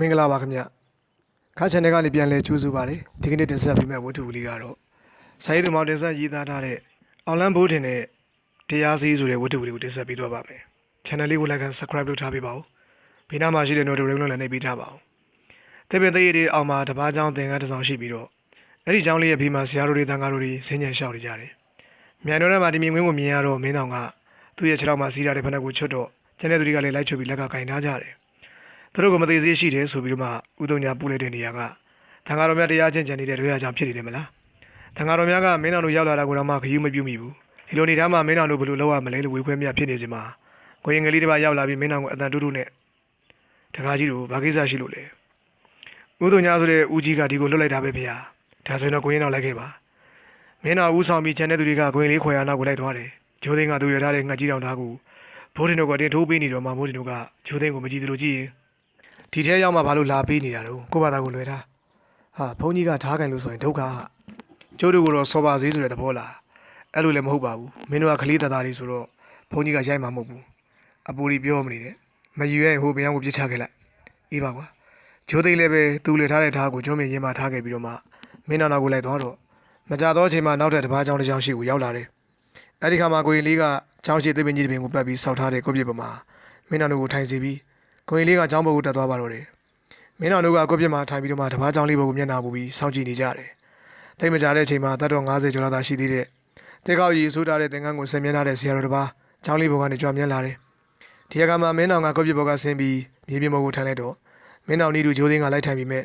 မင်္ဂလာပါခင်ဗျခါချန်နယ်ကနေပြန်လဲကြိုးစုပါတယ်ဒီကနေ့တင်ဆက်ပေးမယ့်ဝတ္ထုလေးကတော့စာရေးသူမောင်တင်ဆက်ရေးသားထားတဲ့အောင်လန်းဘိုးတင်တဲ့တရားစီဆိုတဲ့ဝတ္ထုလေးကိုတင်ဆက်ပေးတော့ပါမယ် channel လေးကို like and subscribe လုပ်ထားပေးပါဦးဘေးနားမှာရှိတဲ့ notification လည်းနှိပ်ပေးထားပါဦးတေပင်သေးရည်တွေအောင်မှာတပားချောင်းသင်္ကန်းတစ်ဆောင်ရှိပြီးတော့အဲ့ဒီချောင်းလေးရဲ့ဘေးမှာဆရာတို့တွေတန်ဃာတို့တွေဆင်းញံလျှောက်နေကြတယ်မြန်တော်ထဲမှာဒီမြင်ကွင်းကိုမြင်ရတော့မင်းတော်ကသူ့ရဲ့ခြေထောက်မှာစီးထားတဲ့ဖက်နှက်ကိုချွတ်တော့ကျန်တဲ့သူတွေကလည်းလိုက်ချွတ်ပြီးလက်ကကင်ထားကြတယ် သူတို့ကမသေးသေးရှိတယ်ဆိုပြီးတော့မှဥဒုံညာပူလိုက်တဲ့နေရာကတန်ဃာတော်များတရားချင်းချန်နေတဲ့တွေ့ရကြောင်ဖြစ်နေတယ်မလားတန်ဃာတော်များကမင်းတော်တို့ရောက်လာတာကိုတော့မှခယူးမပြုမိဘူးဒီလိုနေသားမှမင်းတော်တို့ဘယ်လိုလုပ်ရမလဲလို့ဝေခွဲမြဖြစ်နေစမှာကိုရင်ကလေးတစ်ပါးရောက်လာပြီးမင်းတော်ကိုအတန်တူတူနဲ့တခါကြီးတို့ဘာကိစ္စရှိလို့လဲဥဒုံညာဆိုတဲ့ဦးကြီးကဒီကိုလွတ်လိုက်တာပဲဗျာဒါဆိုရင်တော့ကိုရင်တော်လိုက်ခဲ့ပါမင်းတော်ဦးဆောင်ပြီးချန်တဲ့သူတွေကကိုရင်လေးခွေရနာကိုလိုက်သွားတယ်ဂျိုးသိန်းကသူရထားတဲ့ငှက်ကြီးတောင်သားကိုဘိုးတင်တို့ကတင်ထိုးပေးနေတော့မှဘိုးတင်တို့ကဂျိုးသိန်းကိုမကြည့်သလိုကြည့်ရင် ဒီထဲရောက်မှဘာလို့လာပေးနေရတော့ကိုယ့်ဘာသာကိုလွယ်ထားဟာဘုန်းကြီးကထားကင်လို့ဆိုရင်ဒုက္ခဟာကျိုးတို့ကတော့စောပါသေးဆိုတဲ့သဘောလားအဲ့လိုလည်းမဟုတ်ပါဘူးမင်းတို့ကကလေးသားသားတွေဆိုတော့ဘုန်းကြီးကရိုက်မှာမဟုတ်ဘူးအပူကြီးပြောမနေနဲ့မယူရဲ့ဟိုဘယောင်းကိုပြစ်ချခဲ့လိုက်အေးပါကွာဂျိုးသိန်းလည်းပဲသူ့လေထားတဲ့ထားကိုကျုံးမြင်ရင်းမှထားခဲ့ပြီးတော့မှမင်းနာနာကိုလိုက်သွားတော့မကြတော့အချိန်မှာနောက်ထပ်တစ်ပါးချောင်းတစ်ချောင်းရှိကိုရောက်လာတယ်အဲ့ဒီခါမှာကိုရင်လေးကချောင်းရှိသစ်ပင်ကြီးတစ်ပင်ကိုပတ်ပြီးဆောက်ထားတဲ့ကိုပြစ်ပမာမင်းနာတို့ကိုထိုင်စီပြီး ကိုရင်လေးကချောင်းဘုတ်ကိုတက်သွားပါတော့တယ်မင်းတော်တို့ကကိုယ့်ပြစ်မှာထိုင်ပြီးတော့မှတပားကြောင်လေးဘုံကိုမျက်နှာပူပြီးစောင့်ကြည့်နေကြတယ်။တိတ်မကြတဲ့အချိန်မှာတတ်တော်90ကျော်လောက်သာရှိသေးတဲ့တေကောက်ကြီးဆိုးထားတဲ့သင်္ကန်းကိုဆင်မြင်ထားတဲ့ဆရာတော်တစ်ပါးကြောင်လေးဘုံကနေကြွမြန်းလာတယ်။ဒီအခါမှာမင်းတော်ကကိုယ့်ပြစ်ဘုံကဆင်းပြီးမြေပြင်ဘုံကိုထိုင်လိုက်တော့မင်းတော်နီးသူဂျိုးသိန်းကလိုက်ထိုင်ပြီးမဲ့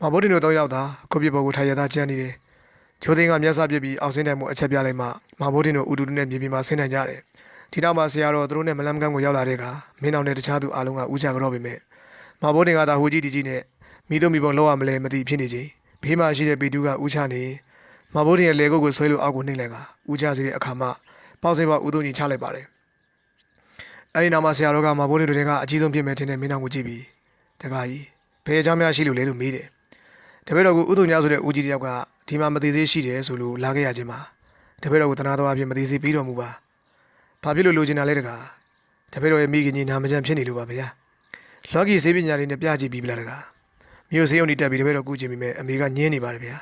မဘုဒ္ဓင်တို့တော့ရောက်တာကိုယ့်ပြစ်ဘုံကိုထိုင်ရသားကျန်းနေတယ်။ဂျိုးသိန်းကမျက်စပြစ်ပြီးအောက်ဆင်းတိုင်မှုအချက်ပြလိုက်မှမဘုဒ္ဓင်တို့ဥတူတူနဲ့မြေပြင်မှာဆင်းနိုင်ကြတယ်။ ဒီနောက်မှာဆရာတော်သူတို့နဲ့မလန်းမကန်းကိုရောက်လာတဲ့အခါမင်းတော်နဲ့တခြားသူအားလုံးကဥကြကြော့ပေမဲ့မဘိုးတင်ကသာဟိုကြီးတီကြီးနဲ့မိတို့မိဘလောက်ရမလဲမသိဖြစ်နေချင်းဘေးမှာရှိတဲ့ပီတူကဥချနေမဘိုးတင်ရဲ့လေကုတ်ကိုဆွဲလို့အောက်ကိုနှိမ့်လိုက်ကဥချစီတဲ့အခါမှာပေါက်စိပါဥတုံကြီးချလိုက်ပါတယ်အဲ့ဒီနောက်မှာဆရာတော်ကမဘိုးတင်တွေကအကြီးဆုံးဖြစ်မဲ့တင်တဲ့မင်းတော်ကိုကြည့်ပြီးတခါကြီးဘယ်အကြောင်းများရှိလို့လဲလို့မေးတယ်တပည့်တော်ကဥတုံညာဆိုတဲ့ဦးကြီးတယောက်ကဒီမှာမသေးသေးရှိတယ်ဆိုလို့လာခဲ့ရခြင်းမှာတပည့်တော်ကတနာတော်အဖြစ်မသေးသေးပြီးတော်မူပါ ဘာဖြစ်လို့လိုချင်တာလဲတကားတပည့်တော်ရဲ့မိခင်ကြီးနာမကျန်ဖြစ်နေလို့ပါဗျာလော်ဂီဆေးပညာတွေနဲ့ပြကြည့်ပြီးပြီလားတကားမြို့ဆေးရုံတွေတက်ပြီးတပည့်တော်ကုကျင်ပြီးမဲ့အမေကညင်းနေပါတယ်ဗျာ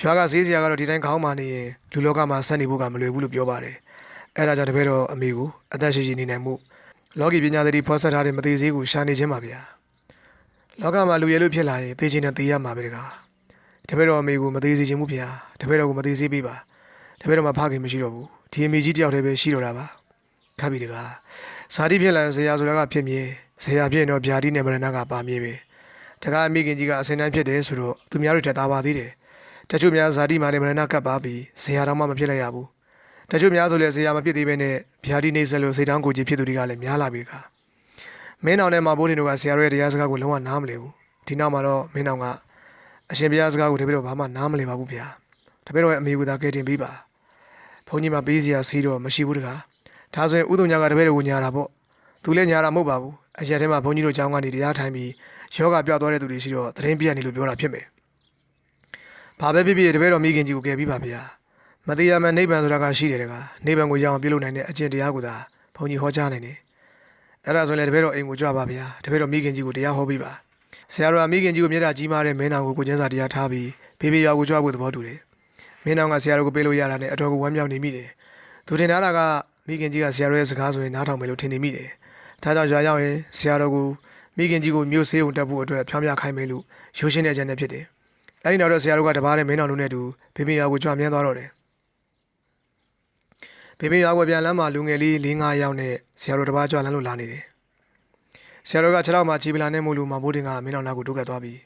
ရွာကဆေးစရာကတော့ဒီတိုင်းခေါင်းမာနေရင်လူလောကမှာဆက်နေဖို့ကမလွယ်ဘူးလို့ပြောပါတယ်အဲ့ဒါကြောင့်တပည့်တော်အမေကိုအသက်ရှိရှိနေနိုင်မှုလော်ဂီပညာတွေဖော်ဆက်ထားတဲ့မသေးသေးကိုရှာနေခြင်းပါဗျာလောကမှာလူရဲလို့ဖြစ်လာရင်သေခြင်းနဲ့သေရမှာပဲတကားတပည့်တော်အမေကိုမသေးစေခြင်းဘူးဗျာတပည့်တော်ကိုမသေးစေပေးပါတပည့်တော်မှာဖခင်မရှိတော့ဘူးဒီအမေကြီးတယောက်တည်းပဲရှိတော့တာပါ ခါပြီတကားစာတိဖြစ်လာဇေယျဆိုတာကဖြစ်မြင်ဇေယျဖြစ်ရင်တော့ဗျာတိနဲ့မရဏကပါမြင်ပဲတကားအမိခင်ကြီးကအစင်တန်းဖြစ်တယ်ဆိုတော့သူများတွေထက်သားပါသေးတယ်တချို့များဇာတိမာနဲ့မရဏကပ်ပါပြီးဇေယျတော့မှမဖြစ်လိုက်ရဘူးတချို့များဆိုလည်းဇေယျမဖြစ်သေးဘဲနဲ့ဗျာတိနေဆက်လို့စိတ်တောင်းကိုကြီးဖြစ်သူတွေကလည်းများလာပြီကမင်းအောင်နဲ့မဘိုးတင်တို့ကဆရာတို့ရဲ့တရားစကားကိုလုံးဝနားမလည်ဘူးဒီနောက်မှာတော့မင်းအောင်ကအရှင်ဘုရားစကားကိုတပည့်တော်ဘာမှနားမလည်ပါဘူးဗျာတပည့်တော်ရဲ့အမေကသာကဲတင်ပေးပါဘုန်းကြီးမပေးစရာစီးတော့မရှိဘူးတကား ဒါဆိုရင်ဥဒုံညာကတပည့်တော်ကိုညာတာပေါ့သူလည်းညာတာမဟုတ်ပါဘူးအရက်ထဲမှာဘုန်းကြီးတို့ကျောင်းကနေတရားထိုင်ပြီးယောဂပြောက်သွားတဲ့သူတွေရှိတော့သတင်းပြနေလို့ပြောတာဖြစ်မယ်ဘာပဲဖြစ်ဖြစ်တပည့်တော်မိခင်ကြီးကိုကယ်ပြီးပါဗျာမတရားမှနိဗ္ဗာန်ဆိုတာကရှိတယ်တကားနိဗ္ဗာန်ကိုရအောင်ပြုလုပ်နိုင်တဲ့အကျင့်တရားကိုသာဘုန်းကြီးဟောကြားနိုင်တယ်အဲ့ဒါဆိုရင်လည်းတပည့်တော်အိမ်ကိုကြွပါဗျာတပည့်တော်မိခင်ကြီးကိုတရားဟောပြီးပါဆရာတော်ကမိခင်ကြီးကိုမြေတာကြီးမားတဲ့မင်းတော်ကိုကိုကျင်းစာတရားထားပြီးဘေဘေရွာကိုကြွဖို့သဘောတူတယ်မင်းတော်ကဆရာတော်ကိုပေးလို့ရတာနဲ့အတော်ကိုဝမ်းမြောက်နေမိတယ်သူထင်တာက မိခင်ကြီးကဆရာတော်ရဲ့စကားဆိုရင်နားထောင်မယ်လို့ထင်နေမိတယ်ဒါကြောင့်ရွာရောက်ရင်ဆရာတော်ကိုမိခင်ကြီးကိုမျိုးဆေးုံတက်ဖို့အတွက်ဖြောင်းပြခိုင်းမယ်လို့ရိုးရှင်းတဲ့အကြံနဲ့ဖြစ်တယ်အဲ့ဒီနောက်တော့ဆရာတော်ကတပားနဲ့မင်းတော်တို့နဲ့အတူဘေဘေရွာကိုကြွမြန်းသွားတော့တယ်ဘေဘေရွာကိုပြန်လမ်းမှာလူငယ်လေး၄၅ယောက်နဲ့ဆရာတော်တပားကြွလမ်းလို့လာနေတယ်ဆရာတော်ကခြေထောက်မှာခြေပလာနဲ့မို့လို့မဘိုးတင်ကမင်းတော်နာကိုတိုးကပ်သွားပြီး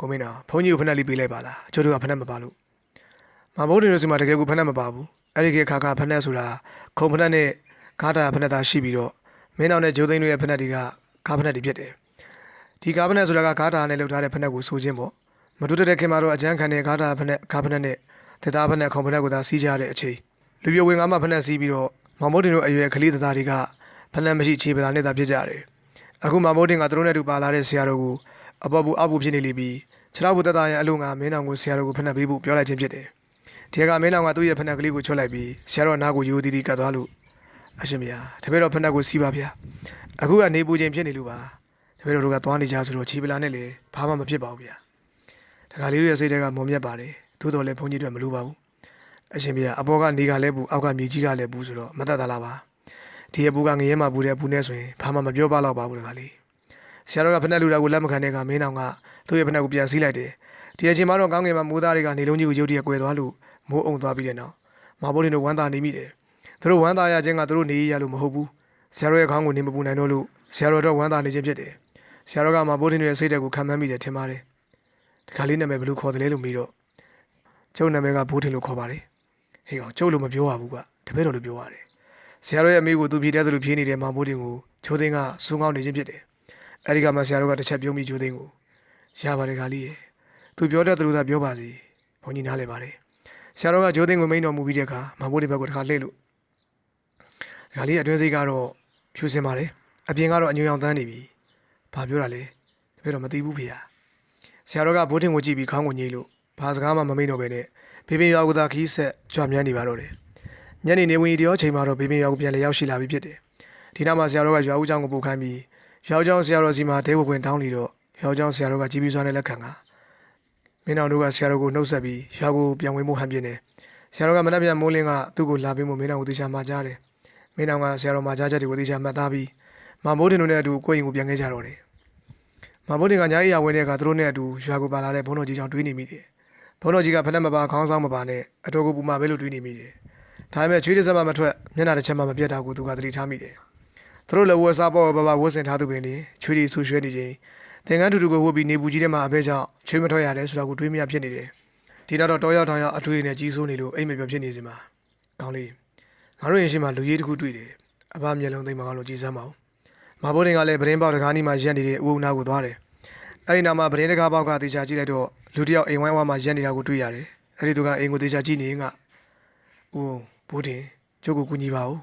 ကိုမင်းတော်ဘုန်းကြီးကိုဖက်နဲ့လေးပေးလိုက်ပါလားကျိုးတို့ကဖက်နဲ့မပါလို့မဘိုးတင်တို့စီမှာတကယ်ကိုဖက်နဲ့မပါဘူးအဲ့ဒီခေတ်ခါကဖက်နဲ့ဆိုတာ ခုံဖက်နဲ့ဂါတာဖက်နဲ့သာရှိပြီးတော့မင်းတော်နဲ့ဂျိုးသိန်းတို့ရဲ့ဖက်နဲ့တွေကကားဖက်နဲ့တွေဖြစ်တယ်ဒီကားဖက်နဲ့ဆိုတာကဂါတာနဲ့လှုပ်ထားတဲ့ဖက်နဲ့ကိုဆိုခြင်းပေါ့မတူတဲ့ခင်မှာတော့အကျန်းခံတဲ့ဂါတာဖက်နဲ့ကားဖက်နဲ့တေတာဖက်နဲ့ခုံဖက်နဲ့ကိုသာစီးကြတဲ့အချိန်လူပြဝင်ကားမှဖက်နဲ့စီးပြီးတော့မဘိုးတင်တို့အရွယ်ကလေးသားတွေကဖက်နဲ့မရှိခြေပလာနဲ့သာဖြစ်ကြတယ်အခုမဘိုးတင်ကသူတို့နဲ့တူပါလာတဲ့ဆရာတော်ကိုအပေါ်ဘူးအပူဖြစ်နေလိမ့်ပြီးခြေထောက်ဘုတတရဲ့အလုံးကမင်းတော်ကိုဆရာတော်ကိုဖက်နဲ့ပေးဖို့ပြောလိုက်ခြင်းဖြစ်တယ် ဒီကမင်းတော်ကသူ့ရဲ့ဖက်နှက်ကလေးကိုချွတ်လိုက်ပြီးဆရာတော်နားကိုယူတီတီကတ်သွားလို့အရှင်မယားတပည့်တော်ဖက်နှက်ကိုစီးပါဗျာအခုကနေပူခြင်းဖြစ်နေလို့ပါတပပည့်တော်တို့ကသွားနေကြဆိုတော့ချီပလာနဲ့လေဘာမှမဖြစ်ပါဘူးဗျာတခါလေးတို့ရဲ့စိတ်ထဲကမုံမြတ်ပါတယ်သို့တော်လည်းဘုန်းကြီးတို့မလိုပါဘူးအရှင်ဘုရားအပေါ်ကနေကလည်းဘူးအောက်ကမြေကြီးကလည်းဘူးဆိုတော့မတတ်တာလားပါဒီအပူကငရဲမှာဘူးတဲ့ဘူးနဲ့ဆိုရင်ဘာမှမပြောပါတော့ပါဘူးတခါလေးဆရာတော်ကဖက်နဲ့လူတာကိုလက်မခံတဲ့ကမင်းအောင်ကသူ့ရဲ့ဖက်နဲ့ကိုပြန်စီးလိုက်တယ်ဒီအချိန်မှာတော့ကောင်းငင်မှာမိုးသားတွေကနေလုံးကြီးကိုရုတ်တရက်ကွယ်သွားလို့ မိုးအုံသွားပြီးတဲ့နောက်မဘိုးတွေတို့ဝမ်းသာနေမိတယ်သူတို့ဝမ်းသာရခြင်းကသူတို့နေရလို့မဟုတ်ဘူးဆရာတော်ရဲ့ခေါင်းကိုနေမပူနိုင်တော့လို့ဆရာတော်တော့ဝမ်းသာနေခြင်းဖြစ်တယ်ဆရာတော်ကမဘိုးတွေရဲ့စိတ်ဓာတ်ကိုခံမှန်းမိတယ်ထင်ပါတယ်ဒီခါလေးနာမည်ဘယ်လိုခေါ်တယ်လဲလို့မေးတော့ကျုပ်နာမည်ကဘိုးထင်လို့ခေါ်ပါတယ်ဟေးကောင်ကျုပ်လို့မပြောပါဘူးကတပည့်တော်လို့ပြောရတယ်ဆရာတော်ရဲ့အမိကိုသူဖြေတဲ့သူလိုဖြေနေတဲ့မဘိုးတင်ကိုချိုးသိန်းကစူးငောင်းနေခြင်းဖြစ်တယ်အဲဒီကမှဆရာတော်ကတစ်ချက်ပြုံးပြီးချိုးသိန်းကိုရပါတယ်ခါလေးရဲ့သူပြောတဲ့သူတို့သာပြောပါစီဘုန်းကြီးနားလဲပါတယ် ဆရာတော်ကချိုးသိန်းကိုမိန်တော်မူပြီးတဲ့အခါမဘိုးတင်ဘက်ကိုတစ်ခါလှည့်လို့ခါလေးအတွင်းစိတ်ကတော့ဖြူစင်ပါတယ်အပြင်ကတော့အညူရောင်တန်းနေပြီဘာပြောတာလဲတပည့်တော်မသိဘူးဖေဟာဆရာတော်ကဘိုးတင်ကိုကြည့်ပြီးခေါင်းကိုညှိလို့ဘာစကားမှမမိန်တော့ပဲနဲ့ဖေဖေရွာကသာခီးဆက်ကြွမြန်းနေပါတော့တယ်ညနေနေဝင်ဒီရောချိန်မှာတော့ဖေဖေရွာကိုပြန်လေရောက်ရှိလာပြီဖြစ်တယ်ဒီနောက်မှာဆရာတော်ကရွာဦးကျောင်းကိုပို့ခိုင်းပြီးရွာဦးကျောင်းဆရာတော်စီမှာဒဲဝကွင်တောင်းလီတော့ရွာဦးကျောင်းဆရာတော်ကကြီးပြီးစွာနဲ့လက်ခံက မင်းအောင်တို့ကဆရာတော်ကိုနှုတ်ဆက်ပြီးရွာကိုပြန်ဝင်မှုဟန်ပြင်းတယ်ဆရာတော်ကမနှက်ပြန်မိုးလင်းကသူ့ကိုလာပြီးမှမင်းအောင်ကိုတေချာမှာကြားတယ်မင်းအောင်ကဆရာတော်မှာကြားချက်တွေကိုတေချာမှတ်သားပြီးမမိုးတင်တို့နဲ့အတူကိုယ့်ရင်ကိုပြန်ခဲ့ကြတော့တယ်မမိုးတင်ကညာကြီးရဝင်တဲ့အခါသူတို့နဲ့အတူရွာကိုပါလာတဲ့ဘုန်းတော်ကြီးကြောင့်တွေးနေမိတယ်ဘုန်းတော်ကြီးကဖက်နဲ့မပါခေါင်းဆောင်မပါနဲ့အတော်ကိုပူမာပဲလို့တွေးနေမိတယ်။ဒါပေမဲ့ချွေးတစ်စက်မှမထွက်မျက်နှာတစ်ချက်မှမပြတ်တာကိုသူကသတိထားမိတယ်။သူတို့လည်းဝက်စားပေါ်ဘဘဝတ်ဆင်ထားသူပင်လေချွေးတွေဆူရွှဲနေခြင်း သင်္ကန်းတူတူကိုဝတ်ပြီးနေပူကြီးထဲမှာအဘဲကြောင့်ချွေးမထွက်ရတယ်ဆိုတာကိုတွေးမရဖြစ်နေတယ်။ဒီနောက်တော့တောရောက်ထောင်ရောက်အထွေးနဲ့ကြီးစိုးနေလို့အိမ်မပြောဖြစ်နေစီမှာကောင်းလေးငါတို့ရင်ရှိမှာလူကြီးတစ်ခုတွေ့တယ်။အဘမျက်လုံးသိမ့်မကောင်းလို့ကြည်စမ်းပါဦး။မဘိုးတင်ကလည်းဗရင်ပေါက်တကားနီးမှာရက်နေတဲ့ဦးဦးနာကိုသွားတယ်။အဲ့ဒီနောက်မှာဗရင်တကားပေါက်ကတေချာကြည့်လိုက်တော့လူတစ်ယောက်အိမ်ဝိုင်းဝါမှာရက်နေတာကိုတွေ့ရတယ်။အဲ့ဒီသူကအိမ်ကိုတေချာကြည့်နေရင်ကဦးဘိုးတင်ကျုပ်ကိုကူညီပါဦး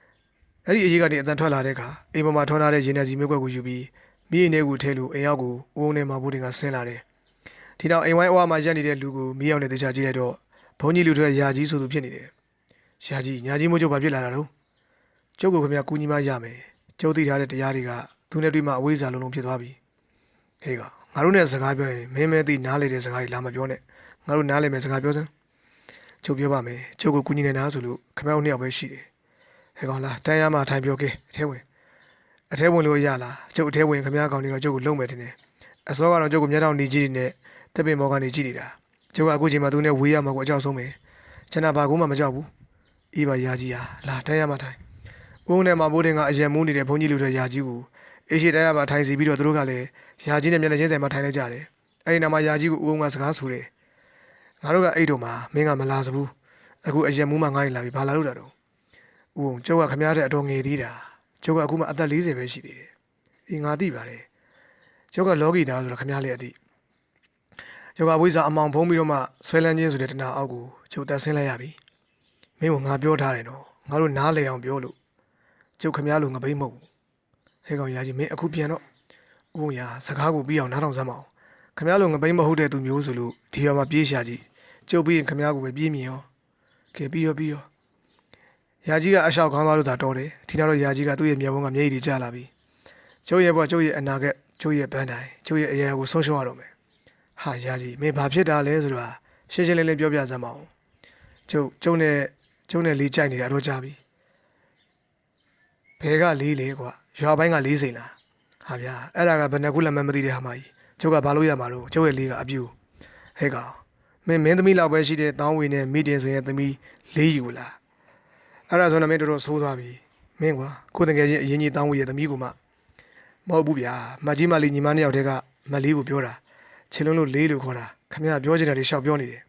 ။အဲ့ဒီအရေးကနေအတန်ထွက်လာတဲ့အခါအိမ်ပေါ်မှာထွန်းထားတဲ့ရင်နယ်စီမျိုးကွက်ကိုယူပြီး မိအိမ်ထဲကိုထဲလို့အိမ်ရောက်ကိုဦးဦးနဲ့မဘိုးတင်ကဆင်းလာတယ်။ဒီနောက်အိမ်ဝိုင်းအဝါမှာရက်နေတဲ့လူကိုမိအောင်နဲ့တေချာကြည့်လိုက်တော့ဘုန်းကြီးလူတွေရာကြီးဆိုသူဖြစ်နေတယ်။ရာကြီးညာကြီးမို့ကျုပ်ဘာဖြစ်လာတာတော့ကျုပ်ကိုခင်ဗျာကူညီမရမယ်။ကျုပ်သိထားတဲ့တရားတွေကသူနဲ့တွေ့မှအဝေးစားလုံးလုံးဖြစ်သွားပြီ။ဟေးကငါတို့နဲ့စကားပြောရင်မင်းမဲသိနားလေတဲ့စကားကြီးလာမပြောနဲ့ငါတို့နားလေမယ်စကားပြောစမ်းကျုပ်ပြောပါမယ်ကျုပ်ကိုကူညီနေတာဆိုလို့ခင်ဗျားတို့နှစ်ယောက်ပဲရှိတယ်ဟဲ့ကောင်လားတန်းရမှာထိုင်ပြောကဲအထဲဝင် အထဲဝင်လို့ရလားကျုပ်အထဲဝင်ခင်ဗျားကောင်တွေကကျုပ်ကိုလုံမယ်တင်တယ်အစောကတော့ကျုပ်ကိုမျက်တောင်နေကြည့်နေနဲ့တက်ပင်မောကနေကြည့်နေတာကျုပ်ကအခုချိန်မှာသူနဲ့ဝေးရမှာကိုအကြောက်ဆုံးပဲကျွန်တော်ဘာကူမှမကြောက်ဘူးအေးပါယာကြီးဟာလာတန်းရမှာထိုင်ဦးနဲ့မဘိုးတင်ကအရင်မူးနေတဲ့ဘုန်းကြီးလူတွေယာကြီးကိုအေးရှိတန်းရမှာထိုင်စီပြီးတော့သူတို့ကလည်းယာကြီးနဲ့မျက်နှာချင်းဆိုင်မှာထိုင်လိုက်ကြတယ်အဲ့ဒီနောက်မှာယာကြီးကိုဦးအောင်ကစကားဆိုတယ်ငါတို့ကအိတ်တော်မှာမင်းကမလာစဘူးအခုအရင်မူးမှငားရင်လာပြီဘာလာလို့တာတော့ဦးအောင်ကျုပ်ကခမားတဲ့အတော်ငယ်သေးတာ ကျုပ်ကအခုမှအသက်40ပဲရှိသေးတယ်အေးငါသိပါတယ်ကျုပ်ကလောကီသားဆိုတော့ခမားလေးအသိကျုပ်ကဝိဇ္ဇာအမောင်ဖုံးပြီးတော့မှဆွဲလန်းခြင်းဆိုတဲ့တဏှာအောက်ကိုကျုပ်တက်ဆင်းလိုက်ရပြီမင်းကငါပြောထားတယ်နော်ငါတို့နားလေအောင်ပြောလို့ကျုပ်ခမားလိုငပိမ့်မဟုတ်ဘူးဟဲ့ကောင်ရာကြီးမင်းအခုပြန်တော့ဦးအောင်ရာစကားကိုပြီးအောင်နားထောင်စမ်းမအောင်ခမားလိုငပိမ့်မဟုတ်တဲ့သူမျိုးဆိုလို့ဒီရွာမှာပြေးရှာကြည့်ကျုပ်ပြီးရင်ခမားကိုပဲပြေးမြင်ရောကဲပြီးရောပြီးရော ယာကြီးကအလျှောက်ခေါင်းသွားလို့သာတော်တယ်ဒီနောက်တော့ယာကြီးကသူ့ရဲ့မျက်ဝန်းကမျက်ရည်တွေကျလာပြီကျုပ်ရဲ့ဘဝကျုပ်ရဲ့အနာဂတ်ကျုပ်ရဲ့ဘန်းတိုင်ကျုပ်ရဲ့အရာကိုဆုံးရှုံးရတော့မယ်ဟာယာကြီးမင်းဘာဖြစ်တာလဲဆိုတာရှင်းရှင်းလင်းလင်းပြောပြစမ်းပါဦးကျုပ်ကျုံနဲ့ကျုံနဲ့လေးကြိုက်နေတာတော့ကြပြီဘဲကလေးလေကွာရွာပိုင်းကလေးစိန်လားဟာဗျာအဲ့ဒါကဘယ်နှခုလက်မမသိတဲ့ဟာမကြီးကျုပ်ကဘာလို့ရမှာလို့ကျုပ်ရဲ့လေးကအပြူဟဲ့ကောင်မင်းမင်းသမီးလောက်ပဲရှိတဲ့တောင်းဝေနဲ့မိတင်စင်ရဲ့သမီးလေးယူလား အဲ့ဒါဆိုတော့မင်းတို့တော့ဆိုးသွားပြီမင်းကွာကိုယ်တကယ်ချင်းအရင်ကြီးတောင်းဝေးရဲ့သမီးကမှမဟုတ်ဘူးဗျာမကြီးမလေးညီမနှစ်ယောက်တည်းကမလေးကိုပြောတာချင်လုံးလို့လေးလို့ခေါ်တာခမရပြောချင်တယ်တွေရှောက်ပြောနေတယ်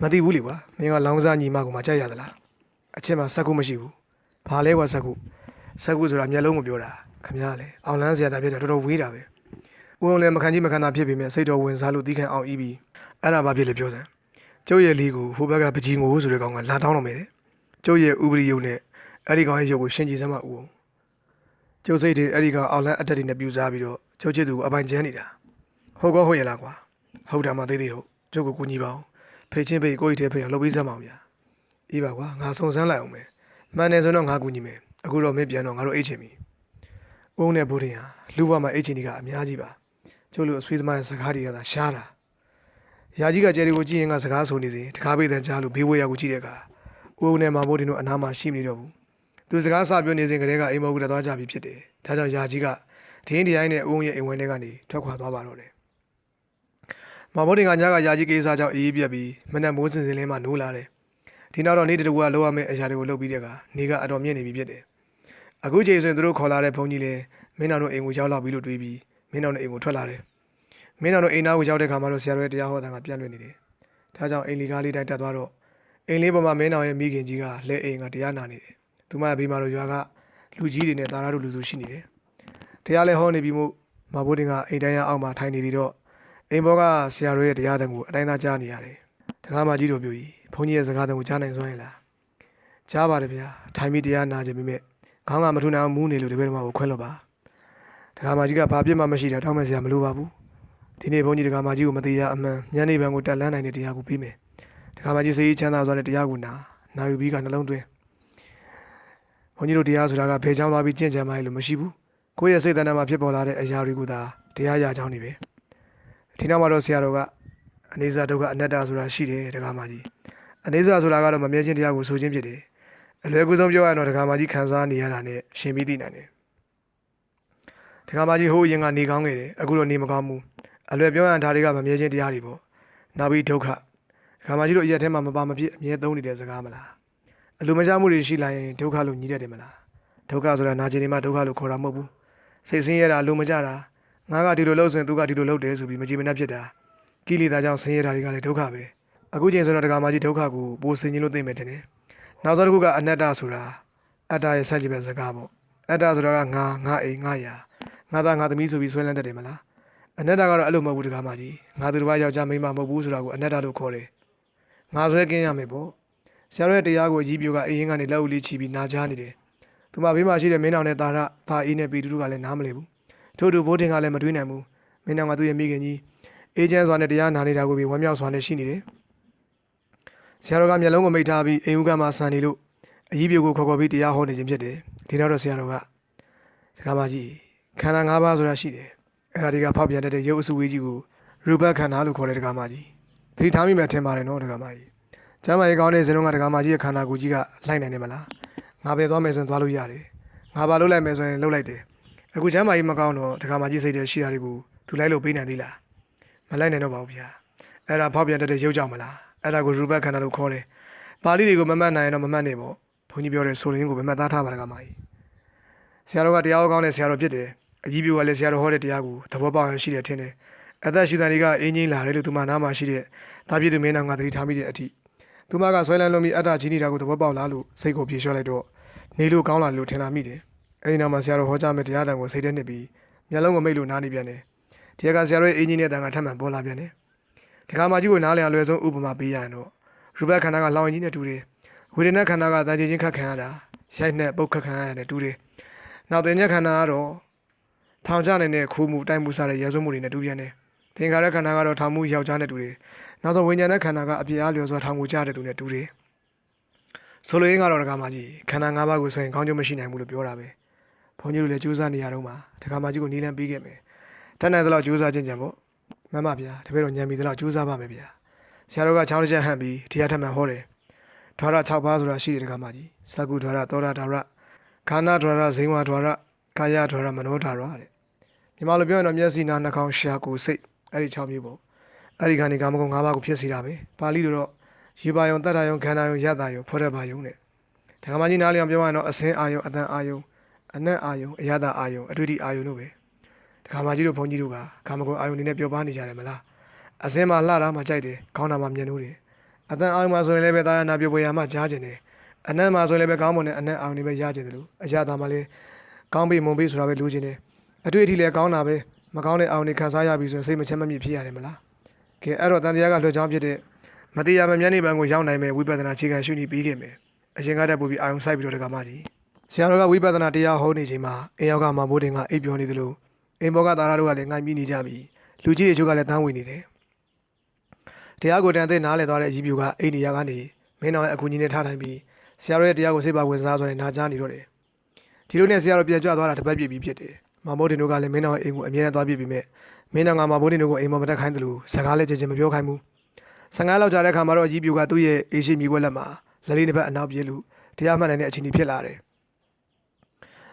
မသိဘူးလေကွာမင်းကလောင်းစားညီမကမှကြိုက်ရသလားအချက်မှစက်ကုမရှိဘူးဘာလဲကွာစက်ကုစက်ကုဆိုတာမျက်လုံးကိုပြောတာခမရလေအောင်လန်းစရာတာဖြစ်တယ်တော်တော်ဝေးတာပဲဦးအောင်လည်းမခံကြီးမခံတာဖြစ်ပေမဲ့စိတ်တော်ဝင်စားလို့တီးခံအောင်ဤပြီးအဲ့ဒါဘာဖြစ်လဲပြောစမ်းကျုပ်ရဲ့လေးကိုဟိုဘက်ကပကြီးငိုဆိုတဲ့ကောင်ကလာတောင်းတော့မယ်တဲ့ ကျုပ်ရဲ့ဥပဒေယုံနဲ့အဲ့ဒီကောင်ရဲ့ရုပ်ကိုရှင်းကြည့်စမ်းမဦးအောင်ကျုပ်စိတ်တွေအဲ့ဒီကောင်အောက်လန်းအတက်တွေနဲ့ပြူစားပြီးတော့ကျုပ်ချစ်သူကိုအပိုင်ကျန်းနေတာဟုတ်ကောဟုတ်ရလားကွာဟုတ်တာမှသေးသေးဟုတ်ကျုပ်ကိုကူညီပါအောင်ဖေချင်းဖေကိုကြီးတဲ့ဖေအောင်လုပ်ပြီးစမ်းပါအောင်ဗျာအေးပါကွာငါစုံစမ်းလိုက်အောင်မယ်မှန်တယ်ဆိုတော့ငါကူညီမယ်အခုတော့မင်းပြန်တော့ငါတို့အိတ်ချင်ပြီ။ဦးနဲ့ဘိုးတင်ဟာလူဘဝမှာအဲ့ချင်းတွေကအများကြီးပါ။ကျို့လိုအဆွေးသမားရဲ့စကားတွေကသာရှားတာ။ရာကြီးကကျယ်ဒီကိုကြည့်ရင်ကစကားဆိုနေစဉ်တကားပိတ်တန်ကြားလို့ဘေးဝဲရောက်ကိုကြည့်တဲ့အခါ ဦးနဲ့မဘိုးတင်တို့အနားမှာရှိမနေတော့ဘူး။သူစကားစပြောနေစဉ်ကလေးကအိမ်မောကူတက်သွားကြပြီဖြစ်တယ်။ဒါကြောင့်ရာကြီးကဒင်းတရားနဲ့ဦးရဲ့အိမ်ဝင်းထဲကနေထွက်ခွာသွားပါတော့တယ်။မဘိုးတင်ကညကရာကြီးကိစ္စကြောင့်အေးအေးပြက်ပြီးမနက်မိုးစင်စင်လေးမှနိုးလာတယ်။ဒီနောက်တော့နေ့တတူကလောရမယ့်အရာတွေကိုလုပ်ပြီးတဲ့အခါနေကအတော်မြင့်နေပြီဖြစ်တယ်။အခုချိန်ဆိုရင်သူတို့ခေါ်လာတဲ့ဘုန်းကြီးလည်းမင်းတော်တို့အိမ်ကိုရောက်လာပြီလို့တွေးပြီးမင်းတော်တို့အိမ်ကိုထွက်လာတယ်။မင်းတော်တို့အိမ်သားကိုရောက်တဲ့ခါမှာတော့ဆရာတော်ရဲ့တရားဟောတာကပြန့်လွင့်နေတယ်။ဒါကြောင့်အိမ်လီကားလေးတိုင်းတက်သွားတော့ အိမ်လေးပေါ်မှာမင်းတော်ရဲ့မိခင်ကြီးကလက်အိမ်ကတရားနာနေတယ်။သူမဘေးမှာတော့ရွာကလူကြီးတွေနဲ့တာရာတို့လူစုရှိနေတယ်။တရားလည်းဟောနေပြီမို့မဘိုးတင်ကအိမ်တိုင်းရအောက်မှာထိုင်နေပြီးတော့အိမ်ဘောကဆရာတော်ရဲ့တရားသံကိုအတိုင်းသားကြားနေရတယ်။တခါမှကြီးတို့ပြောကြီးဘုန်းကြီးရဲ့စကားသံကိုကြားနိုင်စွမ်းရလား။ကြားပါတယ်ဗျာ။ထိုင်ပြီးတရားနာခြင်းမိမဲ့ခေါင်းကမထူနိုင်အောင်မူးနေလို့တပည့်တော်မကိုခွဲလို့ပါတခါမကြီးကဘာပြစ်မှမရှိတာတောင်းမဲ့စရာမလိုပါဘူးဒီနေ့ဘုန်းကြီးတခါမကြီးကိုမသေးရအမှန်ညနေပိုင်းကိုတက်လန်းနိုင်တဲ့တရားကိုပြီးမယ် တခါမကြီးစိတ်အေးချမ်းသာစွာနဲ့တရားကိုနာနာယူပြီးကနှလုံးသွင်းဘုန်းကြီးတို့တရားဆိုတာကဘယ်ချောင်းသွားပြီးကြင့်ကြံမှလို့မရှိဘူးကိုယ့်ရဲ့စိတ်တဏ္ဍာမှာဖြစ်ပေါ်လာတဲ့အရာတွေကသာတရားရကြောင်းနေပဲဒီနောက်မှာတော့ဆရာတော်ကအနေစာဒုက္ခအနတ္တဆိုတာရှိတယ်တခါမကြီးအနေစာဆိုတာကတော့မမြဲခြင်းတရားကိုဆိုခြင်းဖြစ်တယ်အလွယ်ကူဆုံးပြောရရင်တော့ဒကာမကြီးခံစားနေရတာနဲ့ရှင်ပြီးသိနိုင်တယ်ဒကာမကြီးဟိုးအရင်ကနေကောင်းခဲ့တယ်အခုတော့နေမကောင်းဘူးအလွယ်ပြောရရင်ဒါတွေကမမြဲခြင်းတရားတွေပေါ့နောက်ပြီးဒုက္ခ ဒကာမကြီးတို့အရက်ထဲမှာမပါမဖြစ်အမြဲသုံးနေတဲ့စကားမလားအလိုမကျမှုတွေရှိလာရင်ဒုက္ခလို့ညီးတတ်တယ်မလားဒုက္ခဆိုတာနာကျင်နေမှဒုက္ခလို့ခေါ်တာမဟုတ်ဘူးစိတ်ဆင်းရဲတာအလိုမကျတာငါကဒီလိုလုပ်ဆိုရင်သူကဒီလိုလုပ်တယ်ဆိုပြီးမကြည်မနှက်ဖြစ်တာကိလေသာကြောင့်ဆင်းရဲတာတွေကလည်းဒုက္ခပဲအခုချိန်ဆိုတော့ဒကာမကြီးဒုက္ခကိုပိုဆင်ခြင်လို့သိမယ်တင်တယ်နောက်ဆုံးတစ်ခုကအနတ္တဆိုတာအတ္တရဲ့ဆက်ကြည့်ပဲစကားပေါ့အတ္တဆိုတာကငါငါအိမ်ငါယာငါသားငါသမီးဆိုပြီးဆွဲလန်းတတ်တယ်မလားအနတ္တကတော့အဲ့လိုမဟုတ်ဘူးတကားမကြီးငါသူတစ်ပါးယောက်ျားမိန်းမမဟုတ်ဘူးဆိုတာကိုအနတ္တလို့ခေါ်တယ် ငါဆွဲကင်းရမယ်ပေါ့ဆရာတော်ရဲ့တရားကိုအကြီးပြိုကအရင်ကနေလက်ဦးလေးချီပြီးနာကြားနေတယ်သူမဘေးမှာရှိတဲ့မင်းတော်နဲ့တာရသာအေးနဲ့ပီတူတူကလည်းနားမလည်ဘူးထို့တူဘိုးတင်ကလည်းမတွေးနိုင်ဘူးမင်းတော်ကသူ့ရဲ့မိခင်ကြီးအေဂျင့်စွာနဲ့တရားနာနေတာကိုပြီးဝမ်းမြောက်စွာနဲ့ရှိနေတယ်ဆရာတော်ကမျက်လုံးကိုမိတ်ထားပြီးအိမ်ဦးကမှဆန်နေလို့အကြီးပြိုကိုခေါ်ခေါ်ပြီးတရားဟောနေခြင်းဖြစ်တယ်ဒီနောက်တော့ဆရာတော်ကဒကာမကြီးခန္ဓာ၅ပါးဆိုတာရှိတယ်အဲ့ဒါတွေကဖောက်ပြန်တတ်တဲ့ရုပ်အစုဝေးကြီးကိုရူပခန္ဓာလို့ခေါ်တဲ့ဒကာမကြီး သတိထားမိမယ်ထင်ပါတယ်နော်ဒကာမကြီးကျမ်းမာရေးကောင်းတဲ့ဇင်လုံးကဒကာမကြီးရဲ့ခန္ဓာကိုယ်ကြီးကလှိုက်နိုင်တယ်မလားငါပဲသွားမယ်ဆိုရင်သွားလို့ရတယ်ငါဘာလုပ်လိုက်မယ်ဆိုရင်လုပ်လိုက်တယ်အခုကျမ်းမာရေးမကောင်းတော့ဒကာမကြီးစိတ်ထဲရှိတာတွေကိုသူလိုက်လို့ပေးနိုင်သေးလားမလိုက်နိုင်တော့ပါဘူးဗျာအဲ့ဒါဖောက်ပြန်တတ်တဲ့ရုပ်ကြောင့်မလားအဲ့ဒါကိုရူပတ်ခန္ဓာလို့ခေါ်တယ်။ပါဠိတွေကိုမမှတ်နိုင်ရင်တော့မမှတ်နေပေါ့။ဘုန်းကြီးပြောတဲ့ဆိုရင်ကိုမမှတ်သားထားပါလားကမကြီး။ဆရာတော်ကတရားဟောကောင်းတဲ့ဆရာတော်ဖြစ်တယ်။အကြီးပြိုကလည်းဆရာတော်ဟောတဲ့တရားကိုသဘောပေါက်ရရှိတယ်ထင်တယ်။အသက်ရှူတန်တွေကအင်းကြီးလာတယ်လို့သူမနားမှာရှိတဲ့ တာပြည့်သူမင်းတော်ကသတိထားမိတဲ့အထိသူမကဆွဲလန်းလုံးပြီးအတ္တကြီးနေတာကိုသဘောပေါက်လာလို့စိတ်ကိုပြေလျှော့လိုက်တော့နေလို့ကောင်းလာလို့ထင်လာမိတယ်။အဲဒီနောက်မှာဆရာတော်ဟောကြားမဲ့တရားတန်ကိုစိတ်ထဲနှစ်ပြီးမျက်လုံးကိုမိတ်လို့နားနေပြန်တယ်။ဒီကဆရာတော်ရဲ့အင်းကြီးနဲ့တန်ကထပ်မံပေါ်လာပြန်တယ်။ဒီကမာကြီးကိုနားလည်အောင်လွယ်ဆုံးဥပမာပေးရရင်တော့ရူပခန္ဓာကလောင်ရင်ကြီးနဲ့တူတယ်ဝေဒနာခန္ဓာကတန်ကြီးချင်းခတ်ခံရတာရိုက်နဲ့ပုတ်ခတ်ခံရတာနဲ့တူတယ်နောက်တင်ညက်ခန္ဓာကတော့ထောင်ချနေတဲ့ခိုးမှုတိုက်မှုစတဲ့ရဲစွမှုတွေနဲ့တူပြန်တယ်သင်္ခါရခန္ဓာကတော့ထောင်မှုယောက်ျားနဲ့တူတယ် နောက်ဆုံးဝိညာဉ်နဲ့ခန္ဓာကအပြည့်အားလျော်စွာထောင်ကိုကြားတဲ့သူနဲ့တူတယ်ဆိုလိုရင်းကတော့ဒကာမကြီးခန္ဓာ၅ပါးကိုဆိုရင်ကောင်းကျိုးမရှိနိုင်ဘူးလို့ပြောတာပဲဘုန်းကြီးတို့လည်းကြိုးစားနေရတော့မှဒကာမကြီးကိုနီးလန်းပေးခဲ့မယ်တတ်နိုင်သလောက်ကြိုးစားခြင်းကြံပေါ့မမဗျာတပည့်တော်ညံမိသလောက်ကြိုးစားပါမယ်ဗျာဆရာတော်ကချောင်းတစ်ချက်ဟန့်ပြီးတရားထမှန်ဟောတယ်။ဓာရ6ပါးဆိုတာရှိတယ်တက္ကမကြီး။စကုဓာရသောတာဓာရခန္ဓာဓာရဇိဝဓာရကာယဓာရမနောဓာရတဲ့။မြန်မာလိုပြောရင်တော့မျက်စိနာနှာခေါင်းရှာကိုယ်စိတ်အဲ့ဒီ6မျိုးပေါ့။ အဲ့ဒီခန္ဒီကာမဂုဏ်5ပါးကိုဖြစ်စေတာပဲ။ပါဠိလိုတော့ရေပါယုံတတ္တယုံခန္ဓာယုံယတ္တယုံဖောရပါယုံတဲ့။တက္ကမကြီးနားလျောင်ပြောရရင်တော့အစင်းအာယုံအတန်အာယုံအနက်အာယုံအယတအာယုံအတွေ့အထိအာယုံတို့ပဲ။တက္ကမကြီးတို့ဘုန်းကြီးတို့ကကာမဂုဏ်အာယုံနေနဲ့ပြောပါနေကြတယ်မလား။အစင်းမှာလှတာမှကြိုက်တယ်ခေါင်းတာမှမြင်လို့တယ်အတန်အောင်မှာဆိုရင်လည်းပဲတာယာနာပြပွဲရမှကြားကျင်တယ်အနက်မှာဆိုရင်လည်းပဲကောင်းမွန်တဲ့အနက်အောင်နေပဲရကျင်တယ်လို့အရာသားမှလည်းကောင်းပြီမွန်ပြီဆိုတာပဲလိုချင်တယ်အတွေ့အထိလည်းကောင်းတာပဲမကောင်းတဲ့အောင်နေခံစားရပြီဆိုရင်စိတ်မချမ်းမမြေ့ဖြစ်ရတယ်မလား ကဲအဲ့တော့တန်တရားကလွှတ်ချောင်းဖြစ်တဲ့မတရားမမျက်နှာပံကိုရောက်နိုင်မဲ့ဝိပဿနာခြေခံရှုနေပြီးခဲ့မယ်အရှင်ကတည်းကပူပြီးအာယုံစိုက်ပြီးတော့တကမာကြီးဆရာတော်ကဝိပဿနာတရားဟောနေချိန်မှာအင်းရောက်ကမဘိုးတင်ကအိပ်ပျော်နေသလိုအင်းဘောကသာရတို့ကလည်းငိုင်းပြီးနေကြပြီလူကြီးတွေချို့ကလည်းတန်းဝင်နေတယ်တရားကိုတန်တဲ့နားလည်သွားတဲ့အကြီးပြူကအိန္ဒိယကနေမင်းတော်ရဲ့အကူကြီးနဲ့ထားထိုင်ပြီးဆရာတော်ရဲ့တရားကိုစိတ်ပါဝင်စားဆိုတဲ့နာကြားနေတော့တယ်ဒီလိုနဲ့ဆရာတော်ပြန်ကြွသွားတာတပတ်ပြည့်ပြီဖြစ်တယ် မမိုးတင်တို့ကလည်းမင်းတော်ရဲ့အိမ်ကိုအမြဲတမ်းသွားပြစ်ပြီးမြဲမင်းတော်ကမမိုးတင်တို့ကိုအိမ်ပေါ်မတက်ခိုင်းတယ်လို့စကားလည်းကြင်ကြင်မပြောခိုင်းဘူး15လောက်ကြာတဲ့ခါမှာတော့အကြီးပြူကသူ့ရဲ့အေးရှိမြေခွက်လက်မှာလက်လေးတစ်ဖက်အနောက်ပြေးလို့တရားမှတ်နိုင်တဲ့အခြေအနေဖြစ်လာတယ်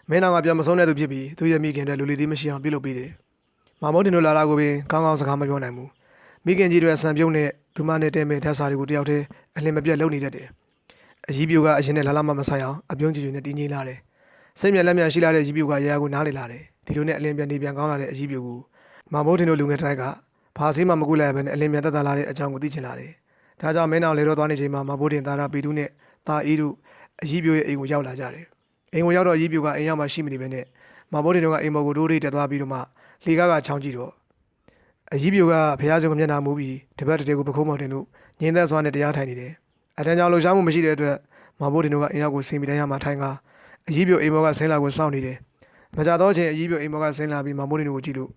မင်းတော်ကပြန်မဆုံးတဲ့သူဖြစ်ပြီးသူ့ရဲ့မိခင်တဲ့လူလေးသေးမရှိအောင်ပြုလုပ်ပေးတယ်မမိုးတင်တို့လာလာကိုပင်ကောင်းကောင်းစကားမပြောနိုင်ဘူးမိခင်ကြီးတွေဆံပြုံးနဲ့သူမနဲ့တဲမဲ့ဓာတ်စာတွေကိုတယောက်တည်းအလင်းမပြတ်လုပ်နေတတ်တယ်အကြီးပြူကအရင်နဲ့လာလာမမဆိုင်အောင်အပြုံးကြည့်ကြည့်နဲ့တင်းကြီးလာတယ်စိတ်မြက်လက်မြက်ရှိလာတဲ့ကြီးပြူကရေယာကိုနားလေလာတယ် ဒီလိုနဲ့အလင်းပြန်နေပြန်ကောင်းလာတဲ့အကြီးပြူကိုမမိုးတင်တို့လူငယ်တိုက်ကဘာဆေးမှမကူလိုက်ဘဲနဲ့အလင်းပြန်တက်တာလာတဲ့အကြောင်းကိုသိချင်လာတယ်ဒါကြောင့်မင်းအောင်လေတော့သွားနေချိန်မှာမမိုးတင်သားရပီတူးနဲ့တာအီးတို့အကြီးပြူရဲ့အိမ်ကိုရောက်လာကြတယ်အိမ်ကိုရောက်တော့အကြီးပြူကအိမ်ရောက်မှရှိမနေပဲနဲ့မမိုးတင်တို့ကအိမ်ပေါ်ကိုဒိုးလေးတက်သွားပြီးတော့မှလေကားကချောင်းကြည့်တော့အကြီးပြူကဖះဆုံးကမျက်နှာမူးပြီးတပတ်တည်းကိုပခုံးမောင်တင်တို့ငင်းသက်စွာနဲ့တရားထိုင်နေတယ်အတန်းကြောင့်လှူရှားမှုမရှိတဲ့အတွက်မမိုးတင်တို့ကအိမ်ရောက်ကိုဆင်းပြီးတိုင်းရမှာထိုင်ကားအကြီးပြိုအိမ်ဘော်ကဆင်းလာကိုစောင့်နေတယ်။ မကြတော့ချင်းအကြီးပြိုအိမ်ဘော်ကဆင်းလာပြီးမမိုးတင်တို့ကိုကြည့်လို့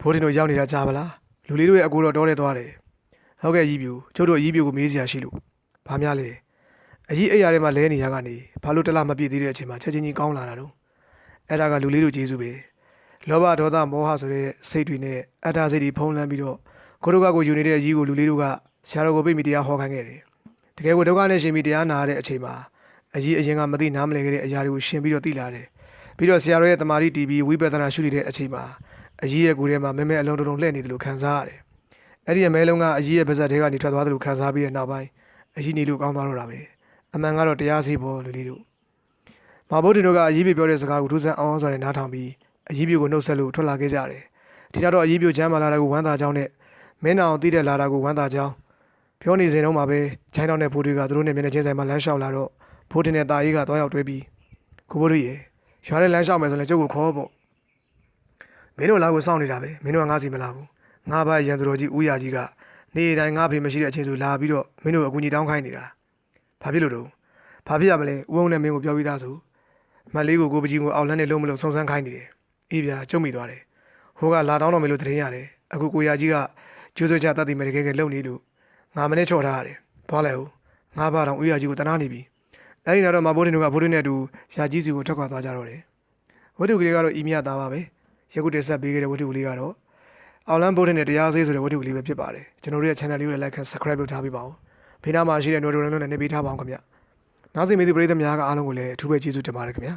ဖိုးတင်တို့ရောက်နေတာကြားပါလား။လူလေးတို့ရဲ့အကူတော်တော်တဲ့သွားတယ်။ဟုတ်ကဲ့အကြီးပြိုကျုပ်တို့အကြီးပြိုကိုမေးစရာရှိလို့။ဘာများလဲ။အကြီးအိမ်ရထဲမှာလဲနေရကနေဘာလို့တလားမပြည့်သေးတဲ့အချိန်မှာချက်ချင်းကြီးကောင်းလာတာတော့။အဲ့ဒါကလူလေးတို့ကျေးဇူးပဲ။လောဘဒေါသမောဟဆိုတဲ့စိတ်တွေနဲ့အတ္တစိတ်တွေဖုံးလန်းပြီးတော့ကိုတို့ကကိုယူနေတဲ့အကြီးကိုလူလေးတို့ကဆရာတော်ကိုပြိမိတရားဟောခိုင်းခဲ့တယ်။တကယ်ကိုဒုက္ခနဲ့ရှင်ပြီးတရားနာရတဲ့အချိန်မှာအကြီးအရင်ကမသိနားမလည်ခဲ့တဲ့အရာတွေကိုရှင်းပြီးတော့သိလာတယ်။ ပြီးတော့ဆရာတော်ရဲ့တမာတိတီဗီဝိပဿနာရှုနေတဲ့အချိန်မှာအကြီးရဲ့ကိုယ်ထဲမှာမဲမဲအလုံးတုံတုံလှည့်နေတယ်လို့ခံစားရတယ်။အဲ့ဒီရဲ့မဲလုံးကအကြီးရဲ့ပါဇက်ထဲကနေထွက်သွားတယ်လို့ခံစားပြီးတဲ့နောက်ပိုင်းအကြီးနေလို့ကောင်းသွားတော့တာပဲ။အမှန်ကတော့တရားစီပေါ်လူလေးတို့။မဘုဒ္ဓတို့ကအကြီးပြပြောတဲ့စကားကိုထူးဆန်းအောင်စွာနဲ့နားထောင်ပြီးအကြီးပြကိုနှုတ်ဆက်လို့ထွက်လာခဲ့ကြတယ်။ဒီတော့အကြီးပြချမ်းမာလာတာကိုဝမ်းသာကြောင်းနဲ့မင်းအောင်တည်တဲ့လာတာကိုဝမ်းသာကြောင်းပြောနေစဉ်တုန်းမှာပဲချိုင်းတောင်တဲ့ဖိုးတွေကသူတို့နဲ့မျက်နှာချင်းဆိုင်မှာလမ်းလျှောက်လာတော့ဖိုးတင်တဲ့ตาကြီးကသွားရောက်တွဲပြီးကိုဘိုးတို့ရေ ရွာထဲလမ်းလျှောက်မယ်ဆိုရင်ကျုပ်ကိုခေါ်ပေါ့မင်းတို့လာကိုစောင့်နေတာပဲမင်းတို့ကငါးစီမလာဘူးငါးပါးရန်သူတော်ကြီးဦးရကြီးကနေတိုင်းငါးဖေမရှိတဲ့အချိန်ဆိုလာပြီးတော့မင်းတို့အကူကြီးတောင်းခိုင်းနေတာဘာဖြစ်လို့တော့ဘာဖြစ်ရမလဲဦးအောင်နဲ့မင်းကိုပြောပြီးသားဆိုမတ်လေးကိုကိုပကြီးကိုအောက်လန်းနဲ့လုံးမလုံးစုံစမ်းခိုင်းနေတယ်အေးဗျာကျုံမိသွားတယ်ဟိုကလာတောင်းတော်မယ်လို့တရင်ရတယ်အခုကိုရကြီးကကျိုးစွချတတ်တယ်မယ်တကယ်ကဲလုံနေလို့ငါမနဲ့ချော့ထားရတယ်သွားလိုက်ဦးငါးပါးတောင်ဦးရကြီးကိုတနာနေပြီ အဲ့ဒီနောက်တော့မဘိုးတင်တို့ကဘိုးတင်နဲ့အတူရာကြီးစီကိုထွက်ခွာသွားကြတော့တယ်ဝတ္ထုကလေးကတော့ဤမြတ်သားပါပဲယခုတက်ဆက်ပေးခဲ့တဲ့ဝတ္ထုကလေးကတော့အော်လန်ဘိုးတင်နဲ့တရားစေးဆိုတဲ့ဝတ္ထုကလေးပဲဖြစ်ပါတယ်ကျွန်တော်တို့ရဲ့ channel လေးကိုလည်း like and subscribe လုပ်ထားပေးပါဦးဖေးနားမှာရှိတဲ့ notification နဲ့နေပေးထားပါအောင်ခင်ဗျနောက်စီမီဒီပရိသတ်များကအားလုံးကိုလည်းအထူးပဲကျေးဇူးတင်ပါတယ်ခင်ဗျာ